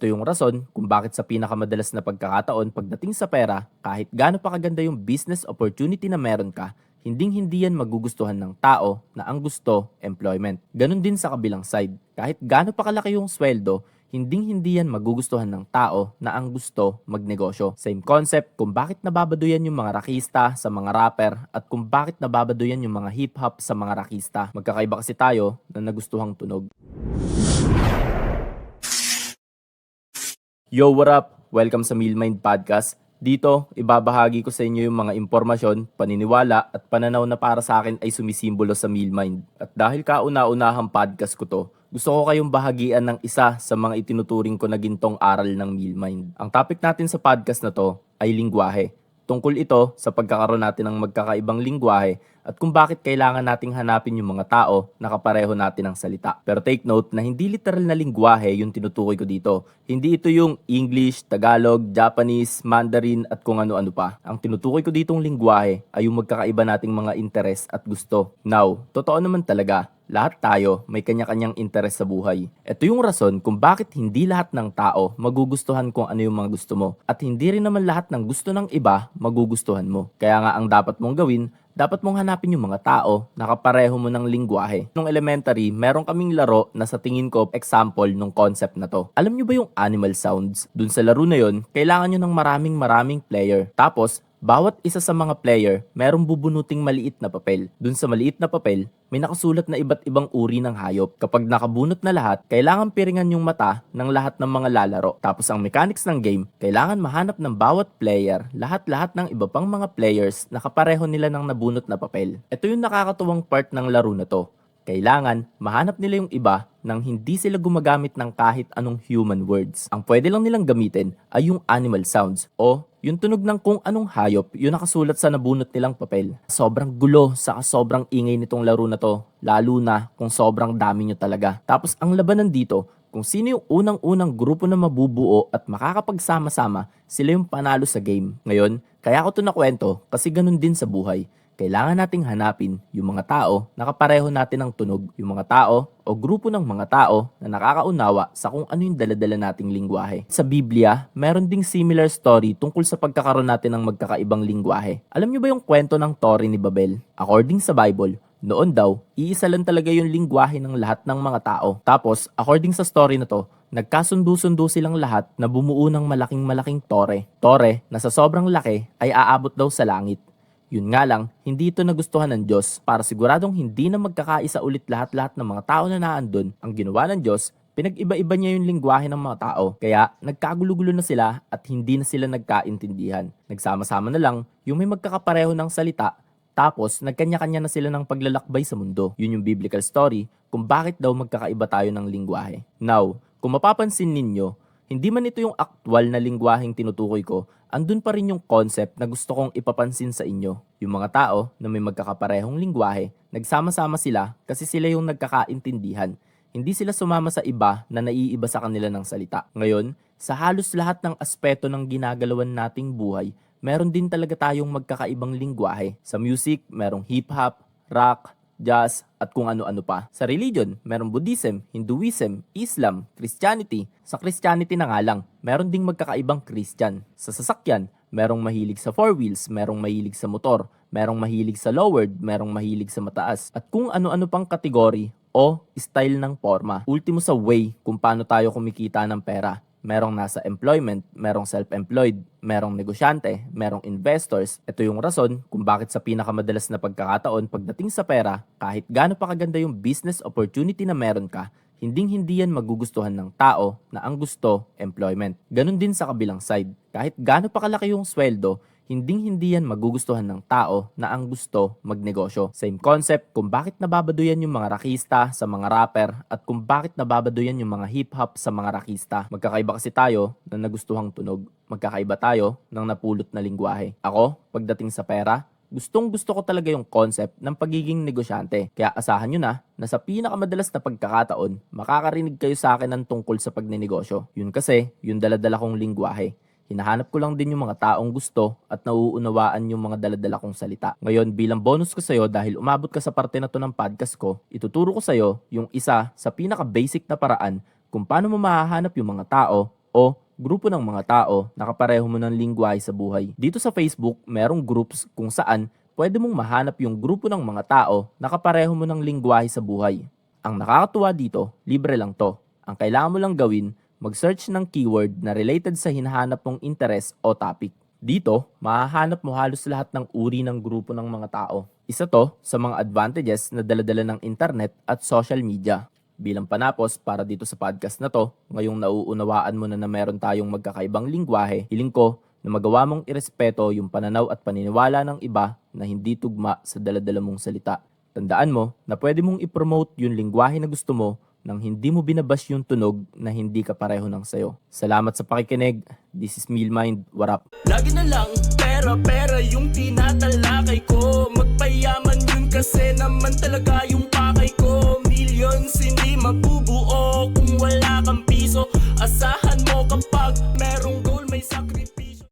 Ito yung rason kung bakit sa pinakamadalas na pagkakataon pagdating sa pera, kahit gaano pa kaganda yung business opportunity na meron ka, hinding-hindi yan magugustuhan ng tao na ang gusto, employment. Ganon din sa kabilang side. Kahit gaano pa kalaki yung sweldo, hinding-hindi yan magugustuhan ng tao na ang gusto magnegosyo. Same concept kung bakit nababaduyan yung mga rakista sa mga rapper at kung bakit nababaduyan yung mga hip-hop sa mga rakista. Magkakaiba kasi tayo na nagustuhang tunog. Yo, what up? Welcome sa Meal Mind Podcast. Dito, ibabahagi ko sa inyo yung mga impormasyon, paniniwala at pananaw na para sa akin ay sumisimbolo sa Meal Mind. At dahil kauna-unahang podcast ko to, gusto ko kayong bahagian ng isa sa mga itinuturing ko na gintong aral ng Meal Mind. Ang topic natin sa podcast na to ay lingwahe. Tungkol ito sa pagkakaroon natin ng magkakaibang lingwahe at kung bakit kailangan nating hanapin yung mga tao na kapareho natin ng salita. Pero take note na hindi literal na lingwahe yung tinutukoy ko dito. Hindi ito yung English, Tagalog, Japanese, Mandarin at kung ano-ano pa. Ang tinutukoy ko ditong lingwahe ay yung magkakaiba nating mga interes at gusto. Now, totoo naman talaga, lahat tayo may kanya-kanyang interes sa buhay. Ito yung rason kung bakit hindi lahat ng tao magugustuhan kung ano yung mga gusto mo. At hindi rin naman lahat ng gusto ng iba magugustuhan mo. Kaya nga ang dapat mong gawin, dapat mong hanapin yung mga tao na kapareho mo ng lingwahe. Nung elementary, meron kaming laro na sa tingin ko example nung concept na to. Alam nyo ba yung animal sounds? Dun sa laro na yon, kailangan nyo ng maraming maraming player. Tapos, bawat isa sa mga player, merong bubunuting maliit na papel. Dun sa maliit na papel, may nakasulat na iba't ibang uri ng hayop. Kapag nakabunot na lahat, kailangan piringan yung mata ng lahat ng mga lalaro. Tapos ang mechanics ng game, kailangan mahanap ng bawat player, lahat-lahat ng iba pang mga players na kapareho nila ng nabunot na papel. Ito yung nakakatuwang part ng laro na to. Kailangan mahanap nila yung iba nang hindi sila gumagamit ng kahit anong human words. Ang pwede lang nilang gamitin ay yung animal sounds o yung tunog ng kung anong hayop yung nakasulat sa nabunot nilang papel. Sobrang gulo sa sobrang ingay nitong laro na to, lalo na kung sobrang dami nyo talaga. Tapos ang labanan dito, kung sino yung unang-unang grupo na mabubuo at makakapagsama-sama, sila yung panalo sa game. Ngayon, kaya ko to nakwento kasi ganun din sa buhay kailangan nating hanapin yung mga tao na kapareho natin ng tunog, yung mga tao o grupo ng mga tao na nakakaunawa sa kung ano yung daladala nating lingwahe. Sa Biblia, meron ding similar story tungkol sa pagkakaroon natin ng magkakaibang lingwahe. Alam niyo ba yung kwento ng Tori ni Babel? According sa Bible, noon daw, iisa lang talaga yung lingwahe ng lahat ng mga tao. Tapos, according sa story na to, nagkasundo-sundo silang lahat na bumuo ng malaking-malaking tore. Tore na sa sobrang laki ay aabot daw sa langit. Yun nga lang, hindi ito nagustuhan ng Diyos para siguradong hindi na magkakaisa ulit lahat-lahat ng mga tao na naandun. Ang ginawa ng Diyos, pinag-iba-iba niya yung lingwahe ng mga tao. Kaya nagkagulo-gulo na sila at hindi na sila nagkaintindihan. Nagsama-sama na lang yung may magkakapareho ng salita tapos nagkanya-kanya na sila ng paglalakbay sa mundo. Yun yung biblical story kung bakit daw magkakaiba tayo ng lingwahe. Now, kung mapapansin ninyo, hindi man ito yung aktwal na lingwaheng tinutukoy ko, andun pa rin yung concept na gusto kong ipapansin sa inyo. Yung mga tao na may magkakaparehong lingwahe, nagsama-sama sila kasi sila yung nagkakaintindihan. Hindi sila sumama sa iba na naiiba sa kanila ng salita. Ngayon, sa halos lahat ng aspeto ng ginagalawan nating buhay, meron din talaga tayong magkakaibang lingwahe. Sa music, merong hip-hop, rock, jazz, at kung ano-ano pa. Sa religion, merong Buddhism, Hinduism, Islam, Christianity. Sa Christianity na nga lang, meron ding magkakaibang Christian. Sa sasakyan, merong mahilig sa four wheels, merong mahilig sa motor, merong mahilig sa lowered, merong mahilig sa mataas. At kung ano-ano pang kategory o style ng forma. Ultimo sa way kung paano tayo kumikita ng pera merong nasa employment, merong self-employed, merong negosyante, merong investors. Ito yung rason kung bakit sa pinakamadalas na pagkakataon pagdating sa pera, kahit gaano pa kaganda yung business opportunity na meron ka, hinding-hindi yan magugustuhan ng tao na ang gusto, employment. Ganon din sa kabilang side. Kahit gaano pa kalaki yung sweldo, hinding-hindi yan magugustuhan ng tao na ang gusto magnegosyo. Same concept kung bakit nababaduyan yung mga rakista sa mga rapper at kung bakit nababaduyan yung mga hip-hop sa mga rakista. Magkakaiba kasi tayo na nagustuhang tunog. Magkakaiba tayo ng napulot na lingwahe. Ako, pagdating sa pera, gustong gusto ko talaga yung concept ng pagiging negosyante. Kaya asahan nyo na na sa pinakamadalas na pagkakataon, makakarinig kayo sa akin ng tungkol sa pagnenegosyo. Yun kasi, yung daladala kong lingwahe. Hinahanap ko lang din yung mga taong gusto at nauunawaan yung mga daladala kong salita. Ngayon, bilang bonus ko sa'yo dahil umabot ka sa parte na to ng podcast ko, ituturo ko sa'yo yung isa sa pinaka-basic na paraan kung paano mo mahahanap yung mga tao o grupo ng mga tao na kapareho mo ng lingwahe sa buhay. Dito sa Facebook, merong groups kung saan pwede mong mahanap yung grupo ng mga tao na kapareho mo ng lingwahe sa buhay. Ang nakakatuwa dito, libre lang to. Ang kailangan mo lang gawin, mag-search ng keyword na related sa hinahanap mong interest o topic. Dito, mahahanap mo halos lahat ng uri ng grupo ng mga tao. Isa to sa mga advantages na daladala ng internet at social media. Bilang panapos para dito sa podcast na to, ngayong nauunawaan mo na na meron tayong magkakaibang lingwahe, hiling ko na magawa mong irespeto yung pananaw at paniniwala ng iba na hindi tugma sa daladala mong salita. Tandaan mo na pwede mong ipromote yung lingwahe na gusto mo nang hindi mo binabas yung tunog na hindi ka pareho ng sayo. Salamat sa pakikinig. This is Mealmind. What up? Lagi na lang pera pera yung tinatalakay ko Magpayaman yun kasi naman talaga